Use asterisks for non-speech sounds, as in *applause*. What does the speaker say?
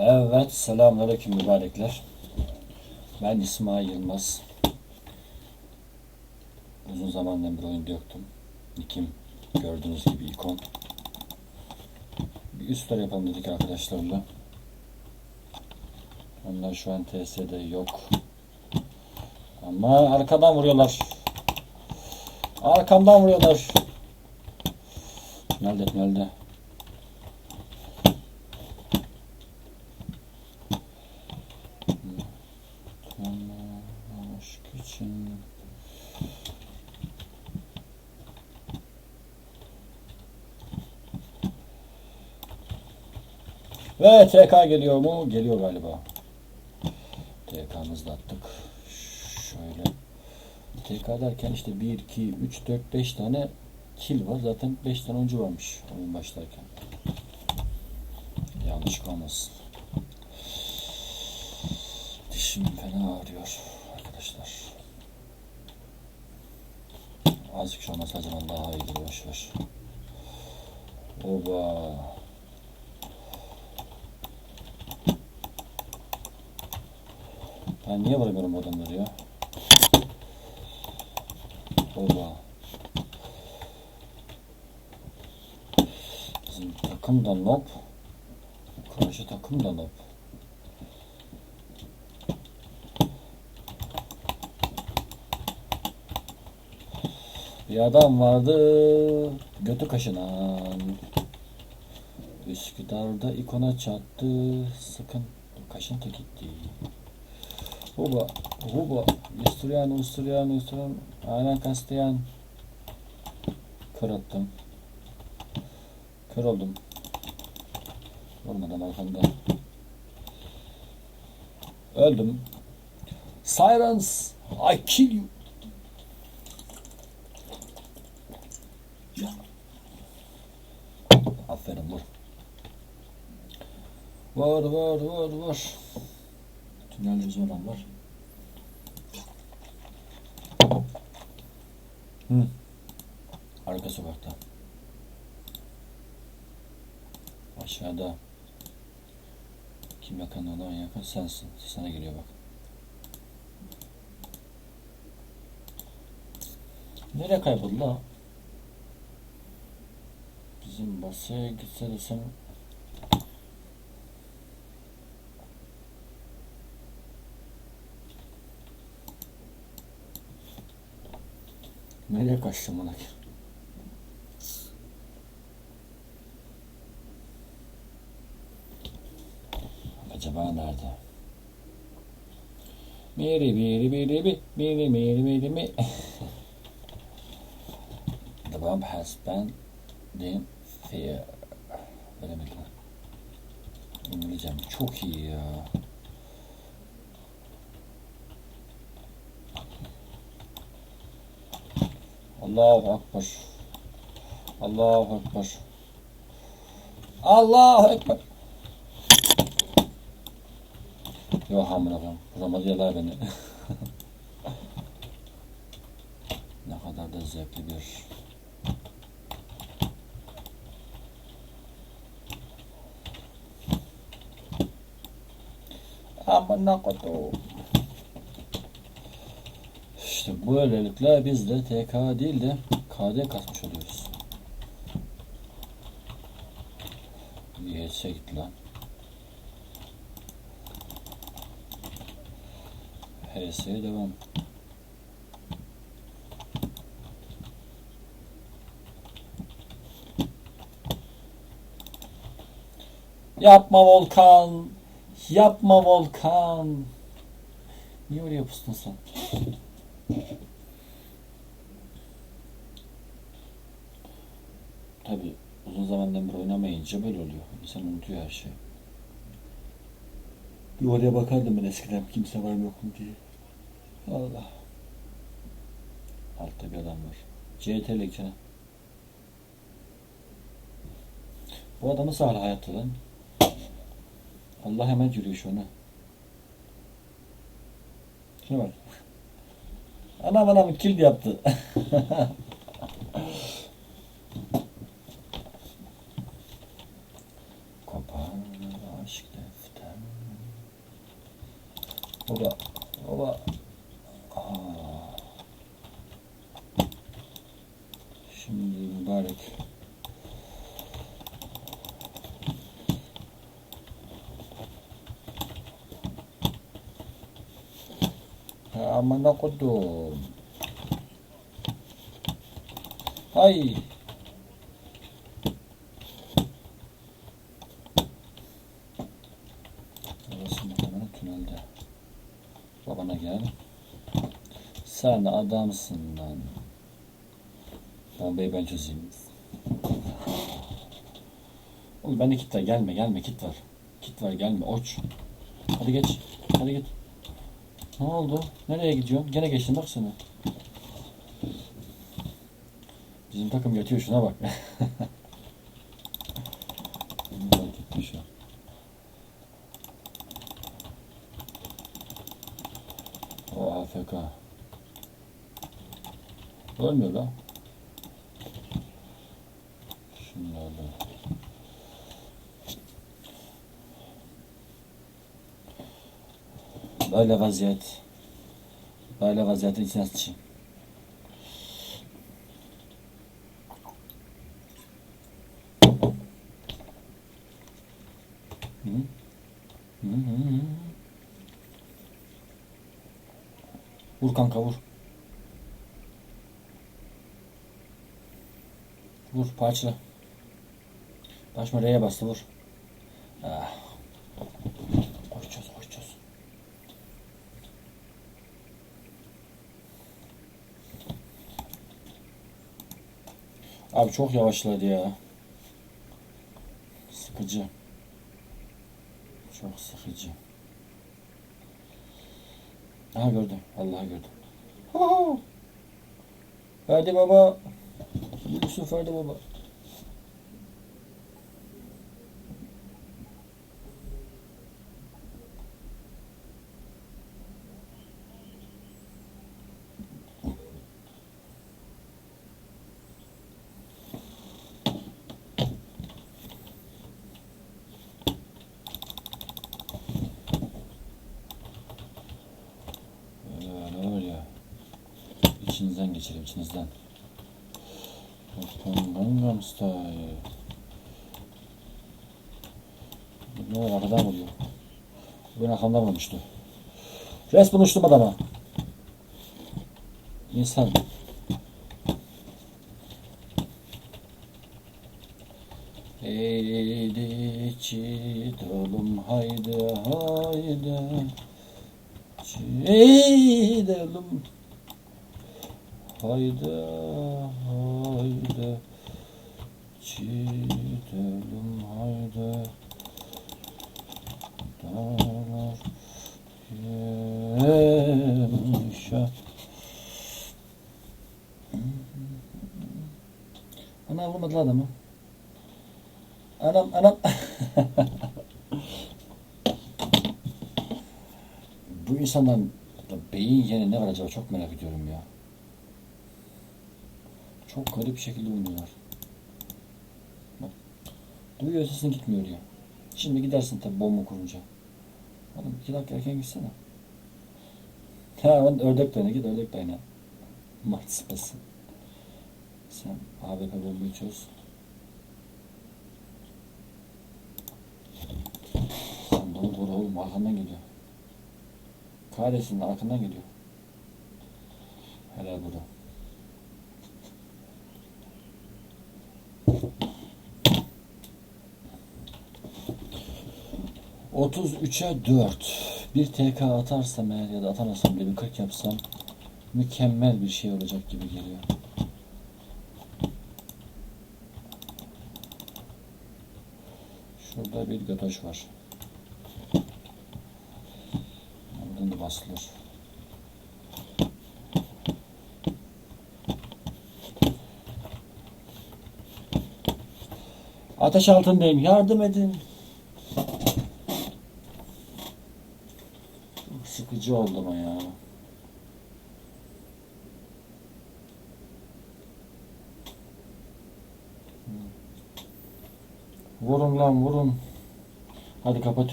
Evet, selamünaleyküm mübarekler. Ben İsmail Yılmaz. Uzun zamandan bir oyunda yoktum. Nikim gördüğünüz gibi ikon. Bir üstler yapalım dedik arkadaşlarla. Onlar şu an TS'de yok. Ama arkadan vuruyorlar. Arkamdan vuruyorlar. Nerede? Nerede? Ve TK geliyor mu? Geliyor galiba. TK'mızı attık. Şöyle. TK derken işte 1, 2, 3, 4, 5 tane kill var. Zaten 5 tane oyuncu varmış oyun başlarken. Yanlış kalmasın. Dişim fena ağrıyor arkadaşlar. Azıcık şu olmasa zaman daha boş ver. Oba. Ben niye vuramıyorum adamları ya? Oba. Bizim takım da nob. Karşı takım da nob. Bir adam vardı götü kaşınan. Üsküdar'da ikona çattı sıkın kaşıntı gitti. Huba, huba, Üstüryan, Üstüryan, Üstüryan, aynen kastiyan. Kör attım. Kör oldum. Olmadan arkamda. Öldüm. Sirens, I kill you. Aferin vur. Var var var var. Bizim adam var. Hı. Arka sokakta. Aşağıda. Kim yakın olan yakın sensin. Sana geliyor bak. Nereye kayboldu la? Bizim basaya gitse desem Nereye kaçtım ona? Acaba nerede? Miri biri biri bi miri miri miri mi *laughs* The bomb has been been fair. Veremedim. İngilizcem çok iyi ya. Allahu Ekber. Allahu Ekber. Allahu Ekber. Yok amına koyayım. Vuramadılar beni. *laughs* ne kadar da zevkli bir Amına koyayım. İşte böylelikle biz de TK değil de KD kasmış oluyoruz. YS gitti lan. HS'ye devam. Yapma Volkan. Yapma Volkan. Niye oraya pustun sen? Tabi uzun zamandan beri oynamayınca böyle oluyor. İnsan unutuyor her şeyi. Bir oraya bakardım ben eskiden kimse var mı yok mu diye. Allah. Altta bir adam var. CT'lik canım. Bu adam nasıl hala hayatta lan? Allah hemen yürüyor şu ana. Şuna bak. Anam anam kill yaptı. *laughs* Baba. Baba. Aa. Şimdi mübarek. Ya amına kodum. Hay. Sen adamsın lan. Bombayı ben çözeyim. Oğlum bende kit var. Gelme gelme kit var. Kit var gelme. Oç. Hadi geç. Hadi git. Ne oldu? Nereye gidiyorsun? Gene geçtin bak seni. Bizim takım yatıyor şuna bak. *laughs* Ölmüyor lan. Öyle. Böyle vaziyet. Böyle vaziyetin içine sıçayım. Hı. Vur kanka vur. Vur parçala. Başma R'ye bastı vur. Ah. Koşacağız koşacağız. Abi çok yavaşladı ya. Sıkıcı. Çok sıkıcı. Aha gördüm. Vallahi gördüm. Ha! Hadi baba. Yusuf hadi baba. Öyle var ya. İçinizden geçelim içinizden. Osman Gangnam Style. Ne var arkadan vuruyor. Ben arkamdan vurmuştu. Resmen uçtum adama. İnsan. Haydi çit oğlum haydi haydi. Çit oğlum. Haydi haydi. Çit oğlum haydi. Dağlar yaşa. Ana vurmadılar adamı. Anam anam. Bu insanların beyin yeri ne var acaba çok merak ediyorum ya. Çok garip bir şekilde oynuyorlar. Bak. Duyuyor sesin gitmiyor ya. Şimdi gidersin tabi bomba kurunca. Oğlum iki dakika erken gitsene. *laughs* On ördek de oyna git ördek de oyna. Mart sıpası. Sen AWP bombayı çöz. Sen bunu vur oğlum arkandan geliyor. Kahretsin arkandan geliyor. Helal burada. Otuz üçe dört. Bir TK atarsam eğer ya da atamazsam bile bir 40 yapsam mükemmel bir şey olacak gibi geliyor. Şurada bir götoş var. Buradan da basılır. Ateş altındayım. Yardım edin. Çok sıkıcı oldu ya. Vurun lan vurun. Hadi kapatıyorum.